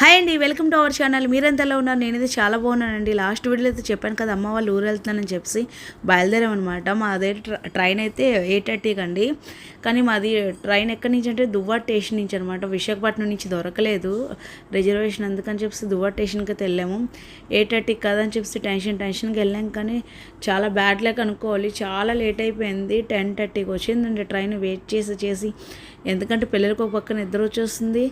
Hi అండి welcome to our channel. మీరెంతలో ఉన్నారు? నేనైతే చాలా బాగున్నానండి. లాస్ట్ వీడియోలో అయితే చెప్పాను కదా అమ్మ వాళ్ళు ఊరు వెళ్తున్నానని చెప్పి బయలుదేరామన్నమాట మా అదే ట్రైన్ అయితే ఎయిట్ థర్టీకి అండి కానీ మాది ట్రైన్ ఎక్కడి నుంచి అంటే దువ్వా స్టేషన్ నుంచి అనమాట విశాఖపట్నం నుంచి దొరకలేదు. రిజర్వేషన్ అందుకని చెప్పి దువ్వా స్టేషన్కి అయితే వెళ్ళాము. ఎయిట్ థర్టీకి కదని చెప్పి టెన్షన్ టెన్షన్కి వెళ్ళాం. కానీ చాలా బ్యాడ్ లెక్క అనుకోవాలి. చాలా లేట్ అయిపోయింది. టెన్ థర్టీకి వచ్చిందండి ట్రైన్. వెయిట్ చేసి చేసి ఎందుకంటే పిల్లలకు ఒక పక్కన నిద్ర వచ్చేస్తుంది.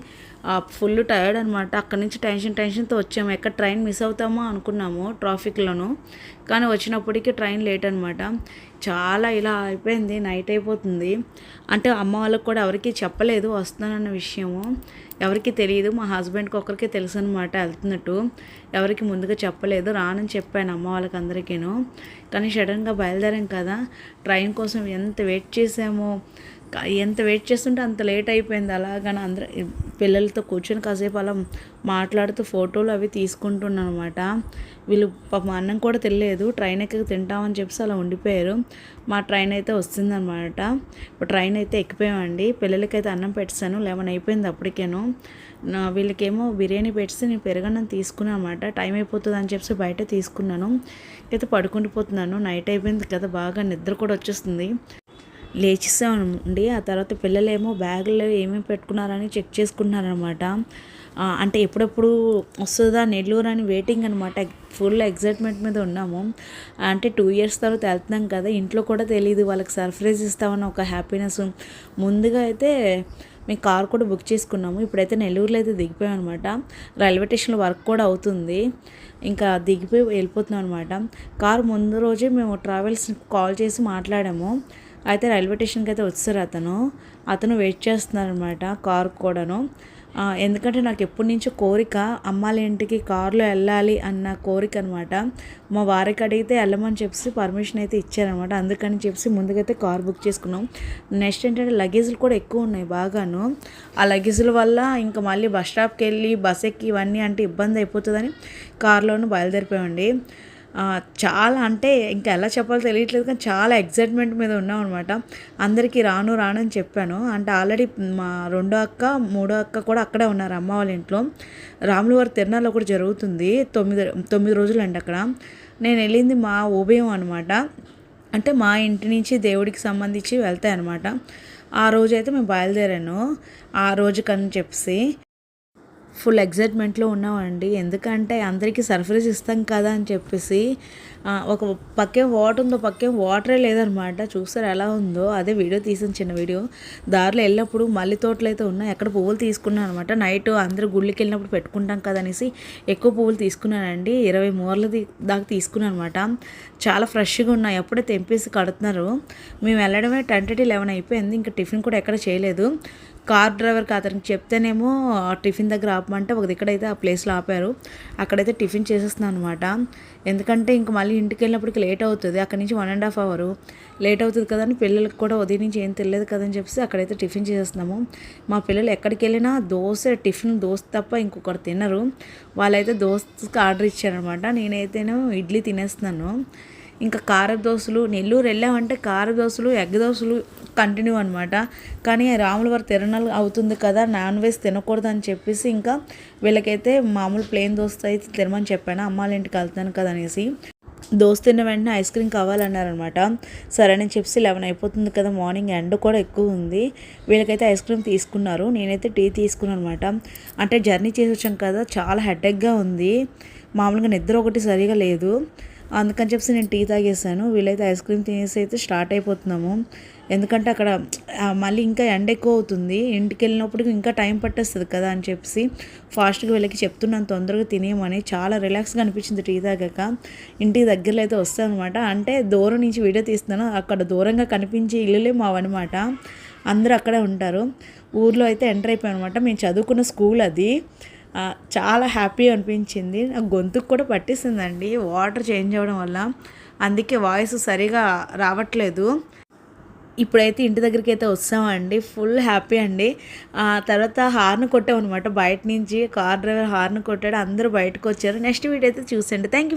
ఫుల్ టైర్డ్ అనమాట అక్కడి నుంచి టెన్షన్ టెన్షన్తో వచ్చాము. ఎక్కడ ట్రైన్ మిస్ అవుతామో అనుకున్నాము ట్రాఫిక్లోను కానీ వచ్చినప్పటికీ ట్రైన్ లేట్ అనమాట చాలా ఇలా అయిపోయింది. నైట్ అయిపోతుంది. అంటే అమ్మ వాళ్ళకి కూడా ఎవరికి చెప్పలేదు వస్తున్నానన్న విషయము. ఎవరికి తెలియదు. మా హస్బెండ్కి ఒకరికి తెలుసు అనమాట వెళ్తున్నట్టు. ఎవరికి ముందుగా చెప్పలేదు. రానని చెప్పాను అమ్మ వాళ్ళకి అందరికీను. కానీ సడన్గా బయలుదేరాం కదా. ట్రైన్ కోసం ఎంత వెయిట్ చేసామో. ఎంత వెయిట్ చేస్తుంటే అంత లేట్ అయిపోయింది. అలాగని అందరూ పిల్లలతో కూర్చొని కాసేపు అలా మాట్లాడుతూ ఫోటోలు అవి తీసుకుంటున్నాను అనమాట వీళ్ళు పాపం అన్నం కూడా తెలియలేదు ట్రైన్ ఎక్కి తింటామని చెప్పేసి అలా ఉండిపోయారు. మా ట్రైన్ అయితే వస్తుందన్నమాట. ట్రైన్ అయితే ఎక్కిపోయామండి. పిల్లలకైతే అన్నం పెట్టాను లెవెన్ అయిపోయింది అప్పటికేను. వీళ్ళకేమో బిర్యానీ పెట్టి నేను పెరగన్నం తీసుకున్నాను అనమాట టైం అయిపోతుంది అని చెప్పి బయట తీసుకున్నాను. అయితే పడుకుండిపోతున్నాను. నైట్ అయిపోయింది కదా బాగా నిద్ర కూడా వచ్చేస్తుంది. లేచిస్తామండి ఆ తర్వాత పిల్లలేమో బ్యాగులో ఏమేమి పెట్టుకున్నారని చెక్ చేసుకున్నారనమాట. అంటే ఎప్పుడెప్పుడు వస్తుందా నెల్లూరు అని వెయిటింగ్ అనమాట. ఫుల్ ఎగ్జైట్మెంట్ మీద ఉన్నాము. అంటే టూ ఇయర్స్ తర్వాత వెళ్తున్నాం కదా ఇంట్లో కూడా తెలియదు వాళ్ళకి సర్ప్రైజ్ ఇస్తామన్న ఒక హ్యాపీనెస్ ముందుగా అయితే మేము కార్ కూడా బుక్ చేసుకున్నాము. ఇప్పుడైతే నెల్లూరులో అయితే దిగిపోయాం అనమాట. రైల్వే స్టేషన్లో వర్క్ కూడా అవుతుంది. ఇంకా దిగిపోయి వెళ్ళిపోతున్నాం అనమాట. కార్ ముందు రోజే మేము ట్రావెల్స్ కాల్ చేసి మాట్లాడాము. అయితే రైల్వే స్టేషన్కి అయితే వచ్చారు అతను. అతను వెయిట్ చేస్తున్నారనమాట కార్ కూడాను. ఎందుకంటే నాకు ఎప్పటి నుంచో కోరిక అమ్మాల ఇంటికి కారులో వెళ్ళాలి అన్న కోరిక అనమాట మా వారికి అడిగితే వెళ్ళమని చెప్పి పర్మిషన్ అయితే ఇచ్చారనమాట అందుకని చెప్పి ముందుకైతే కార్ బుక్ చేసుకున్నాం. నెక్స్ట్ ఏంటంటే లగేజ్లు కూడా ఎక్కువ ఉన్నాయి బాగాను. ఆ లగేజ్ల వల్ల ఇంకా మళ్ళీ బస్ స్టాప్కి వెళ్ళి బస్ ఎక్కి ఇవన్నీ అంటే ఇబ్బంది అయిపోతుందని కార్లోనూ బయలుదేరిపోయామండి. చాలా అంటే ఇంకా ఎలా చెప్పాలో తెలియట్లేదు కానీ చాలా ఎగ్జైట్మెంట్ మీద ఉన్నాం అనమాట అందరికీ రాను రాను అని చెప్పాను. అంటే ఆల్రెడీ మా రెండో అక్క మూడో అక్క కూడా అక్కడే ఉన్నారు అమ్మ వాళ్ళ ఇంట్లో. రాముల వారి తిరునాళ్ళు కూడా జరుగుతుంది. తొమ్మిది తొమ్మిది రోజులు అండి అక్కడ. నేను వెళ్ళింది మా ఉభయం అనమాట అంటే మా ఇంటి నుంచి దేవుడికి సంబంధించి వెళ్తాయి అనమాట ఆ రోజు అయితే మేము బయలుదేరాను. ఆ రోజు కని చెప్పి ఫుల్ ఎగ్జైట్మెంట్లో ఉన్నామండి. ఎందుకంటే అందరికీ సర్ప్రైజ్ ఇస్తాం కదా అని చెప్పేసి ఒక పక్కే వాటర్ ఉందో పక్కే వాటరే లేదనమాట. చూసారు ఎలా ఉందో? అదే వీడియో తీసిన చిన్న వీడియో. దారిలో వెళ్ళినప్పుడు మల్లి తోటలు అయితే ఉన్నాయి. ఎక్కడ పువ్వులు తీసుకున్నాను అనమాట. నైట్ అందరూ గుళ్ళకి వెళ్ళినప్పుడు పెట్టుకుంటాం కదా అనేసి ఎక్కువ పువ్వులు తీసుకున్నానండి. ఇరవై మూరల దాకా తీసుకున్నాను అనమాట. చాలా ఫ్రెష్గా ఉన్నాయి. అప్పుడే తెంపేసి కడుతున్నారు. మేము వెళ్ళడమే టెన్ థర్టీ లెవెన్ అయిపోయింది. ఇంకా టిఫిన్ కూడా ఎక్కడ చేయలేదు. కార్ డ్రైవర్కి అతనికి చెప్తేనేమో టిఫిన్ దగ్గర ఆపమంటే ఒక దగ్గరైతే ఆ ప్లేస్లో ఆపారు. అక్కడైతే టిఫిన్ చేసేస్తున్నాను అనమాట ఎందుకంటే ఇంక మళ్ళీ ఇంటికి వెళ్ళినప్పటికి లేట్ అవుతుంది. అక్కడి నుంచి one and half hour late అవుతుంది కదా అని పిల్లలకి కూడా ఉదయం నుంచి ఏం తెలియదు కదని చెప్పేసి అక్కడైతే టిఫిన్ చేసేస్తున్నాము. మా పిల్లలు ఎక్కడికి వెళ్ళినా దోశ టిఫిన్ దోశ తప్ప ఇంకొకటి తినరు. వాళ్ళైతే దోశకి ఆర్డర్ ఇచ్చారనమాట నేనైతేనే ఇడ్లీ తినేస్తున్నాను. ఇంకా కార దోశలు నెల్లూరు వెళ్ళామంటే కార దోశలు ఎగ్ దోశలు కంటిన్యూ అనమాట కానీ రాముల వారి తిరణాలు అవుతుంది కదా నాన్ వెజ్ తినకూడదు అని చెప్పేసి ఇంకా వీళ్ళకైతే మామూలు ప్లేన్ దోశ అయితే తినమని చెప్పాను. అమ్మాళ్ళ ఇంటికి వెళ్తాను కదా అనేసి దోశ తిన్న వెంటనే ఐస్ క్రీమ్ కావాలన్నారనమాట సరే అని చెప్పి లెవెన్ అయిపోతుంది కదా మార్నింగ్ ఎండ కూడా ఎక్కువ ఉంది. వీళ్ళకైతే ఐస్ క్రీమ్ తీసుకున్నారు. నేనైతే టీ తీసుకున్నాను అనమాట అంటే జర్నీ చేసి వచ్చాం కదా చాలా హెడేక్గా ఉంది. మామూలుగా నిద్ర ఒకటి సరిగా లేదు. అందుకని చెప్పి నేను టీ తాగేసాను వీళ్ళైతే ఐస్ క్రీమ్ తినేసి అయితే స్టార్ట్ అయిపోతున్నాము. ఎందుకంటే అక్కడ మళ్ళీ ఇంకా ఎండ ఎక్కువ అవుతుంది ఇంటికి వెళ్ళినప్పటికి ఇంకా టైం పట్టేస్తుంది కదా అని చెప్పి ఫాస్ట్గా వీళ్ళకి చెప్తున్నాను తొందరగా తినేయమని. చాలా రిలాక్స్గా అనిపించింది టీ తాగాక. ఇంటికి దగ్గరలో అయితే వస్తానమాట. అనమాట అంటే దూరం నుంచి వీడియో తీస్తున్నాను. అక్కడ దూరంగా కనిపించే ఇల్లులే మావన్నమాట. అందరూ అక్కడే ఉంటారు. ఊర్లో అయితే ఎంటర్ అయిపోయాం అనమాట మేము చదువుకున్న స్కూల్ అది. చాలా హ్యాపీ అనిపించింది. నాకు గొంతుకు కూడా పట్టేసిందండి. వాటర్ చేంజ్ అవ్వడం వల్ల. అందుకే వాయిస్ సరిగా రావట్లేదు. ఇప్పుడైతే ఇంటి దగ్గరికి అయితే వస్తామండి. ఫుల్ హ్యాపీ అండి. ఆ తర్వాత హార్న్ కొట్టామన్నమాట. బయట నుంచి కార్ డ్రైవర్ హార్న్ కొట్టాడు. అందరూ బయటకు వచ్చారు నెక్స్ట్ వీడియో అయితే చూసండి థ్యాంక్ యూ